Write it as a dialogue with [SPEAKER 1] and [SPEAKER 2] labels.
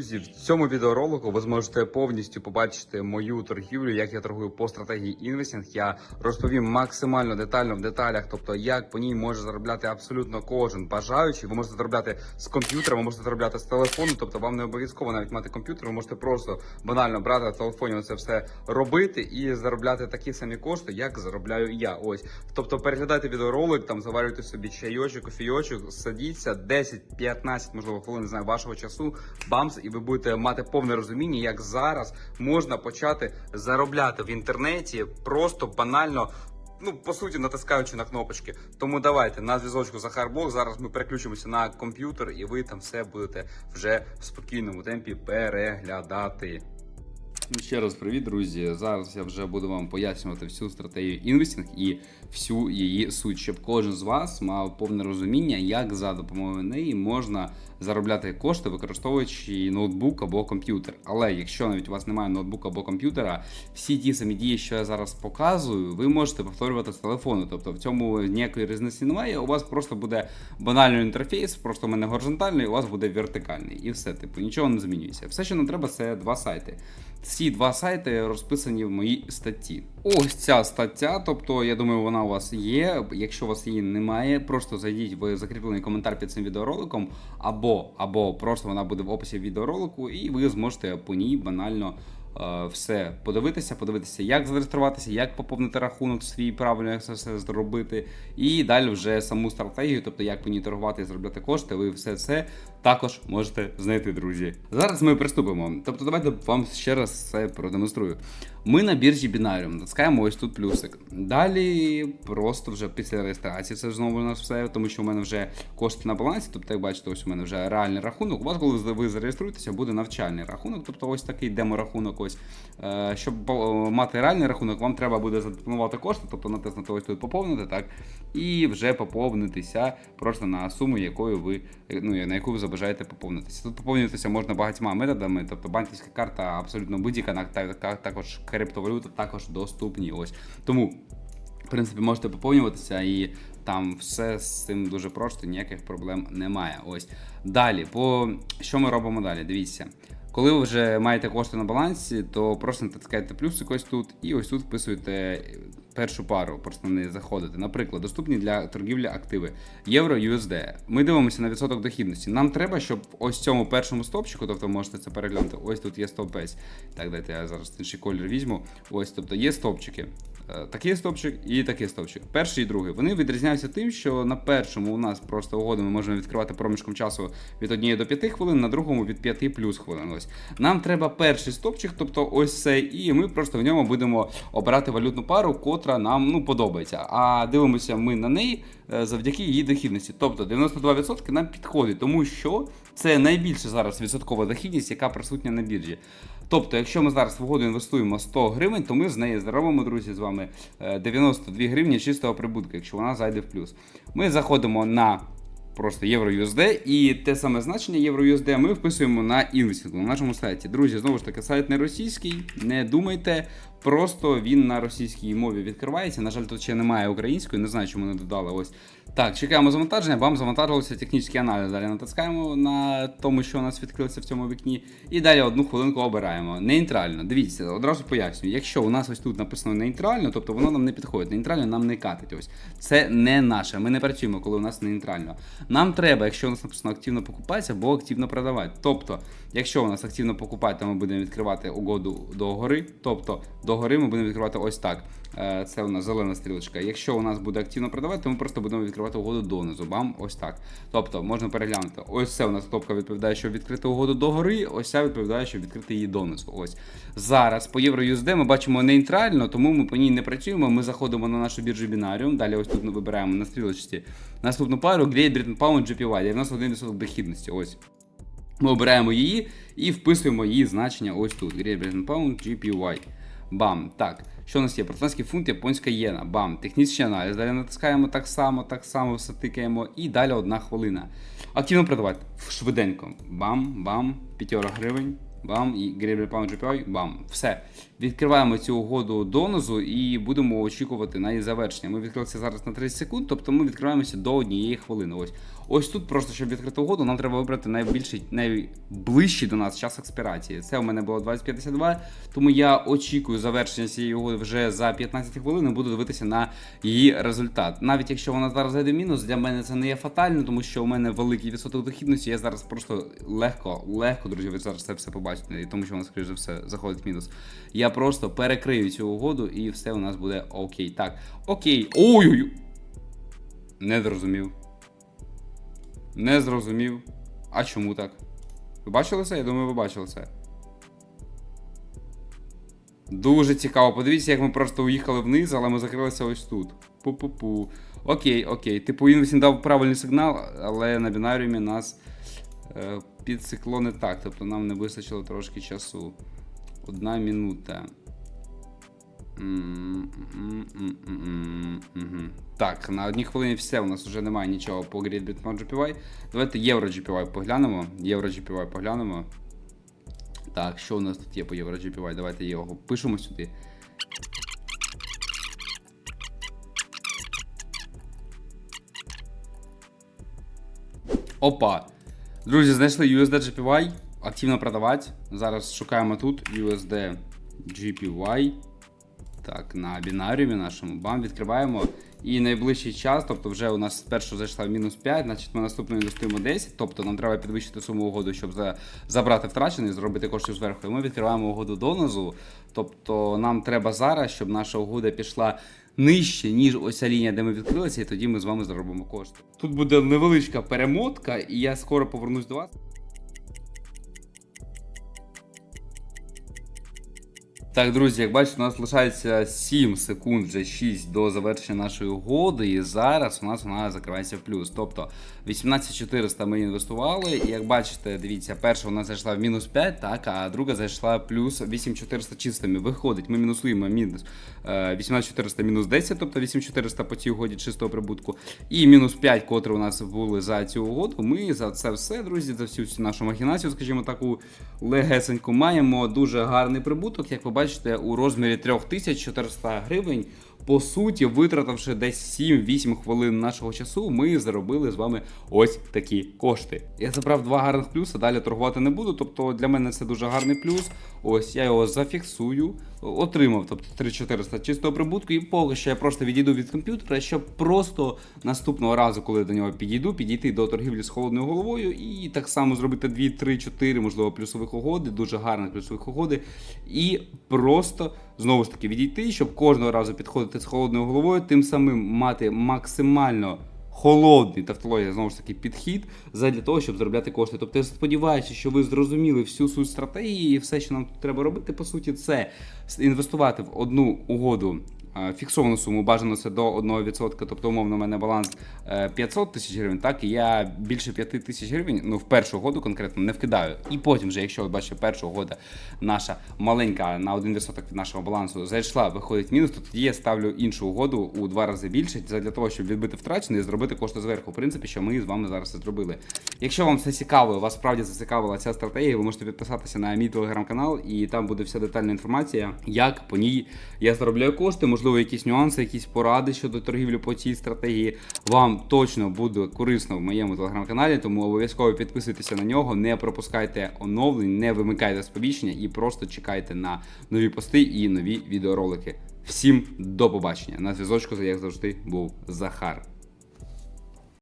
[SPEAKER 1] Друзі, в цьому відеоролику ви зможете повністю побачити мою торгівлю, як я торгую по стратегії інвестінг. Я розповім максимально детально в деталях, тобто як по ній може заробляти абсолютно кожен бажаючий. Ви можете заробляти з комп'ютера, ви можете заробляти з телефону, тобто вам не обов'язково навіть мати комп'ютер. Ви можете просто банально брати в телефоні це все робити і заробляти такі самі кошти, як заробляю я. Ось, тобто переглядайте відеоролик, там заварюйте собі чайочок, кофійочок, садіться 10-15, можливо, хвилин не знаю вашого часу. Бамс, і ви будете мати повне розуміння, як зараз можна почати заробляти в інтернеті просто банально. Ну, по суті, натискаючи на кнопочки. Тому давайте на зв'язочку Захар Бог. Зараз ми переключимося на комп'ютер, і ви там все будете вже в спокійному темпі переглядати. Ну, ще раз привіт, друзі. Зараз я вже буду вам пояснювати всю стратегію інвестінг і всю її суть, щоб кожен з вас мав повне розуміння, як за допомогою неї можна заробляти кошти, використовуючи ноутбук або комп'ютер. Але якщо навіть у вас немає ноутбука або комп'ютера, всі ті самі дії, що я зараз показую, ви можете повторювати з телефону. Тобто в цьому ніякої різниці немає. У вас просто буде банальний інтерфейс, просто у мене горизонтальний, у вас буде вертикальний. І все, типу, нічого не змінюється. Все, що нам треба, це два сайти. Ці два сайти розписані в моїй статті. Ось ця стаття, тобто, я думаю, вона у вас є. Якщо у вас її немає, просто зайдіть в закріплений коментар під цим відеороликом, або, або просто вона буде в описі відеоролику, і ви зможете по ній банально. е, Все подивитися, подивитися, як зареєструватися, як поповнити рахунок свій, правильно як це все зробити, і далі вже саму стратегію, тобто як ній торгувати і заробляти кошти, ви все це також можете знайти, друзі. Зараз ми приступимо. Тобто, давайте вам ще раз це продемонструю. Ми на біржі Binarium, натискаємо ось тут плюсик. Далі просто вже після реєстрації це знову у нас все, тому що у мене вже кошти на балансі. Тобто, як бачите, ось у мене вже реальний рахунок. У вас, коли ви зареєструєтеся, буде навчальний рахунок, тобто ось такий демо-рахунок. Ось Е, щоб мати реальний рахунок, вам треба буде запропонувати кошти, тобто натиснути ось тут поповнити, так, і вже поповнитися просто на суму, якою ви ну на яку ви забажаєте поповнитися. Тут поповнюватися можна багатьма методами, тобто банківська карта, абсолютно будь-яка також криптовалюта також доступні. Ось тому. В принципі, можете поповнюватися і там все з цим дуже просто, ніяких проблем немає. Ось далі, по що ми робимо далі? Дивіться. Коли ви вже маєте кошти на балансі, то просто натискаєте плюсик ось тут і ось тут вписуєте першу пару, просто не заходите. Наприклад, доступні для торгівлі активи євро USD. Ми дивимося на відсоток дохідності. Нам треба, щоб ось цьому першому стопчику, тобто можете це переглянути. Ось тут є стовпець. Так, дайте я зараз інший колір візьму. Ось, тобто є стовпчики. Е, Такий стовпчик і такий стовпчик. Перший і другий. Вони відрізняються тим, що на першому у нас просто угоду ми можемо відкривати проміжком часу від 1 до 5 хвилин, на другому від 5 плюс хвилин. Ось нам треба перший стовпчик, тобто ось цей, і ми просто в ньому будемо обирати валютну пару, котра нам ну подобається. А дивимося ми на неї е, завдяки її дохідності. Тобто 92% нам підходить, тому що це найбільша зараз відсоткова дохідність, яка присутня на біржі. Тобто, якщо ми зараз в угоду інвестуємо 100 гривень, то ми з неї заробимо, друзі, з вами е, 92 гривні чистого прибутку, якщо вона зайде в плюс. Ми заходимо на просто євро USD, і те саме значення євро USD ми вписуємо на інвестингу на нашому сайті. Друзі, знову ж таки, сайт не російський, не думайте. Просто він на російській мові відкривається. На жаль, тут ще немає української, не знаю, чому не додали. Ось так, чекаємо завантаження. Вам завантажилося технічний аналіз. Далі натискаємо на тому, що у нас відкрилося в цьому вікні. І далі одну хвилинку обираємо. Нейтрально. Дивіться, одразу пояснюю. Якщо у нас ось тут написано нейтрально, тобто воно нам не підходить. Нейтрально нам не катить. Ось це не наше. Ми не працюємо, коли у нас нейтрально. Нам треба, якщо у нас написано активно покупати або активно продавати. Тобто, якщо у нас активно покупати, то ми будемо відкривати угоду до гори. Тобто до гори ми будемо відкривати ось так. Е, Це у нас зелена стрілочка. Якщо у нас буде активно продавати, то ми просто будемо відкривати угоду донизу. Бам, ось так. Тобто можна переглянути. Ось це у нас кнопка відповідає, що відкрити угоду до гори, ось ця відповідає, що відкрити її донизу. Ось зараз по євро USD ми бачимо нейтрально, тому ми по ній не працюємо. Ми заходимо на нашу біржу Binarium. Далі ось тут ми вибираємо на стрілочці наступну пару Great Britain Pound GPY, 91% дохідності. Ось. Ми обираємо її і вписуємо її значення ось тут. Great Britain Pound GPY. Бам. Так. Що у нас є? Британський фунт, японська єна. Бам. Технічний аналіз. Далі натискаємо так само, так само, все тикаємо. І далі одна хвилина. Активно продавати. Швиденько. Бам, бам, п'ятьора гривень. Бам, і Great Pound GPY, бам. Все. Відкриваємо цю угоду донизу і будемо очікувати на її завершення. Ми відкрилися зараз на 30 секунд, тобто ми відкриваємося до однієї хвилини. Ось Ось тут просто, щоб відкрити угоду, нам треба вибрати найбільший, найближчий до нас час експірації. Це у мене було 2052, тому я очікую завершення цієї угоди вже за 15 хвилин і буду дивитися на її результат. Навіть якщо вона зараз зайде в мінус, для мене це не є фатально, тому що у мене великий відсоток дохідності. Я зараз просто легко, легко, друзі, ви зараз це все побачите, і тому що вона, скоріш за все, заходить в мінус. Я просто перекрию цю угоду і все у нас буде окей. Так, окей. Ой-ой-ой. Не зрозумів. Не зрозумів. А чому так? Ви бачили це? Я думаю, ви бачили це. Дуже цікаво. Подивіться, як ми просто уїхали вниз, але ми закрилися ось тут. Пу-пу-пу. Окей, окей. Типу він дав правильний сигнал, але на бінаріумі нас е, підсекло не так. Тобто нам не вистачило трошки часу. Одна минута. Так, на одній хвилині все, у нас вже немає нічого по Great GPY. Давайте Євро GPY поглянемо. Євро GPY поглянемо. Так, що у нас тут є по Євро GPY? Давайте його пишемо сюди. Опа. Друзі, знайшли USD GPY. Активно продавати. Зараз шукаємо тут USD GPY. Так, на бінаріумі нашому бам відкриваємо. І найближчий час, тобто вже у нас спершу зайшла мінус 5, значить ми наступно інвестуємо 10. Тобто нам треба підвищити суму угоду, щоб за, забрати втрачений, зробити коштів зверху. І ми відкриваємо угоду донизу. Тобто нам треба зараз, щоб наша угода пішла нижче, ніж ось ця лінія, де ми відкрилися, і тоді ми з вами заробимо кошти. Тут буде невеличка перемотка, і я скоро повернусь до вас. Так, друзі, як бачите, у нас лишається 7 секунд, вже 6 до завершення нашої угоди, і зараз у нас вона закривається в плюс. Тобто 18400 ми інвестували, і як бачите, дивіться, перша вона зайшла в мінус 5, так, а друга зайшла плюс 8400 чистими. Виходить, ми мінусуємо мінус е, 18400 мінус 10, тобто 8400 по цій угоді чистого прибутку, і мінус 5, котрі у нас були за цю угоду. Ми за це все, друзі, за всю цю нашу махінацію, скажімо, таку легесеньку, маємо дуже гарний прибуток, як ви у розмірі 3400 гривень. По суті, витративши десь 7-8 хвилин нашого часу, ми заробили з вами ось такі кошти. Я забрав два гарних плюси, далі торгувати не буду. Тобто для мене це дуже гарний плюс. Ось я його зафіксую, отримав тобто 3400 чистого прибутку, і поки що я просто відійду від комп'ютера, щоб просто наступного разу, коли до нього підійду, підійти до торгівлі з холодною головою і так само зробити 2, 3, 4, можливо, плюсових угоди, дуже гарних плюсових угоди, і просто знову ж таки відійти, щоб кожного разу підходити з холодною головою, тим самим мати максимально. Холодний тавтологія, знову ж таки, підхід задля того, щоб заробляти кошти. Тобто я сподіваюся, що ви зрозуміли всю суть стратегії, і все, що нам тут треба робити, по суті, це інвестувати в одну угоду. Е, Фіксовану суму бажано це до 1%, тобто умовно у мене баланс е, 500 тисяч гривень, так і я більше 5 тисяч гривень, ну в першу угоду конкретно не вкидаю. І потім, вже, якщо ви бачите, перша угода наша маленька на 1% від нашого балансу зайшла, виходить мінус, то тоді я ставлю іншу угоду у два рази більше для того, щоб відбити втрачене і зробити кошти зверху. В принципі, що ми з вами зараз це зробили. Якщо вам це цікаво, вас справді зацікавила ця стратегія, ви можете підписатися на мій телеграм-канал, і там буде вся детальна інформація, як по ній я заробляю кошти, можливо, якісь нюанси, якісь поради щодо торгівлі по цій стратегії. Вам точно буде корисно в моєму телеграм-каналі, тому обов'язково підписуйтеся на нього, не пропускайте оновлень, не вимикайте сповіщення і просто чекайте на нові пости і нові відеоролики. Всім до побачення. На зв'язочку, як завжди, був Захар.